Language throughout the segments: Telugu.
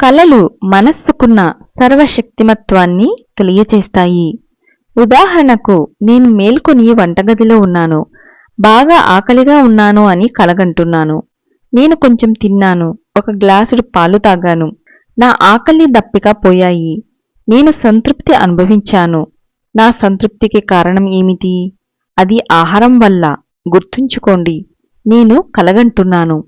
కలలు మనస్సుకున్న సర్వశక్తిమత్వాన్ని తెలియచేస్తాయి. ఉదాహరణకు నేను మేల్కొని వంటగదిలో ఉన్నాను. బాగా ఆకలిగా ఉన్నాను అని కలగంటున్నాను. నేను కొంచెం తిన్నాను. ఒక గ్లాసుడు పాలు తాగాను. నా ఆకలి దప్పిక పోయాయి. నేను సంతృప్తి అనుభవించాను. నా సంతృప్తికి కారణం ఏమిటి? అది ఆహారం వల్ల. గుర్తుంచుకోండి. నేను కలగంటున్నాను.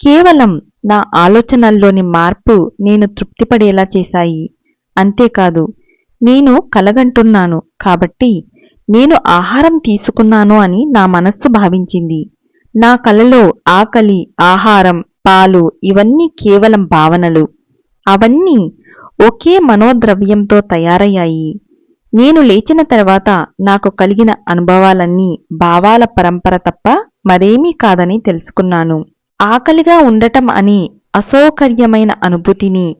కేవలం నా ఆలోచనల్లోని మార్పు నేను తృప్తిపడేలా చేశాయి. అంతేకాదు నేను కలగంటున్నాను కాబట్టి నేను ఆహారం తీసుకున్నాను అని నా మనస్సు భావించింది. నా కలలో ఆకలి ఆహారం పాలు ఇవన్నీ కేవలం భావనలు. అవన్నీ ఒకే మనోద్రవ్యంతో తయారయ్యాయి. నేను లేచిన తర్వాత నాకు కలిగిన అనుభవాలన్నీ భావాల పరంపర తప్ప మరేమీ కాదని తెలుసుకున్నాను. ఆకలిగా ఉండటం అని అసౌకర్యమైన అనుభూతిని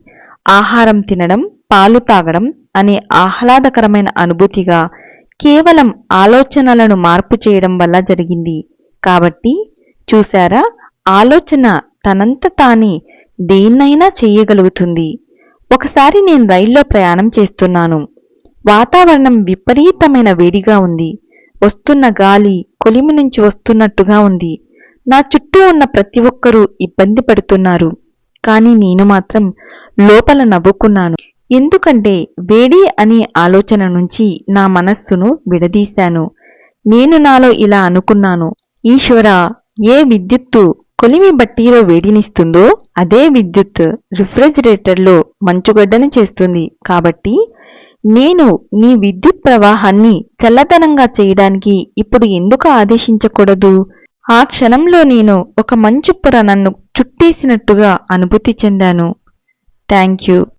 ఆహారం తినడం పాలు తాగడం అనే ఆహ్లాదకరమైన అనుభూతిగా కేవలం ఆలోచనలను మార్పు చేయడం వల్ల జరిగింది. కాబట్టి చూశారా ఆలోచన తనంత తానే దేన్నైనా చేయగలుగుతుంది. ఒకసారి నేను రైల్లో ప్రయాణం చేస్తున్నాను. వాతావరణం విపరీతమైన వేడిగా ఉంది. వస్తున్న గాలి కొలిమి నుంచి వస్తున్నట్టుగా ఉంది. నా చుట్టూ ఉన్న ప్రతి ఒక్కరూ ఇబ్బంది పడుతున్నారు. కానీ నేను మాత్రం లోపల నవ్వుకున్నాను. ఎందుకంటే వేడి అనే ఆలోచన నుంచి నా మనస్సును విడదీశాను. నేను నాలో ఇలా అనుకున్నాను. ఈశ్వర ఏ విద్యుత్తు కొలిమి బట్టీలో వేడినిస్తుందో అదే విద్యుత్ రిఫ్రిజిరేటర్లో మంచుగడ్డని చేస్తుంది. కాబట్టి నేను నీ విద్యుత్ ప్రవాహాన్ని చల్లదనంగా చేయడానికి ఇప్పుడు ఎందుకు ఆదేశించకూడదు? ఆ క్షణంలో నేను ఒక మంచు పొర నన్ను చుట్టేసినట్టుగా అనుభూతి చెందాను. Thank you.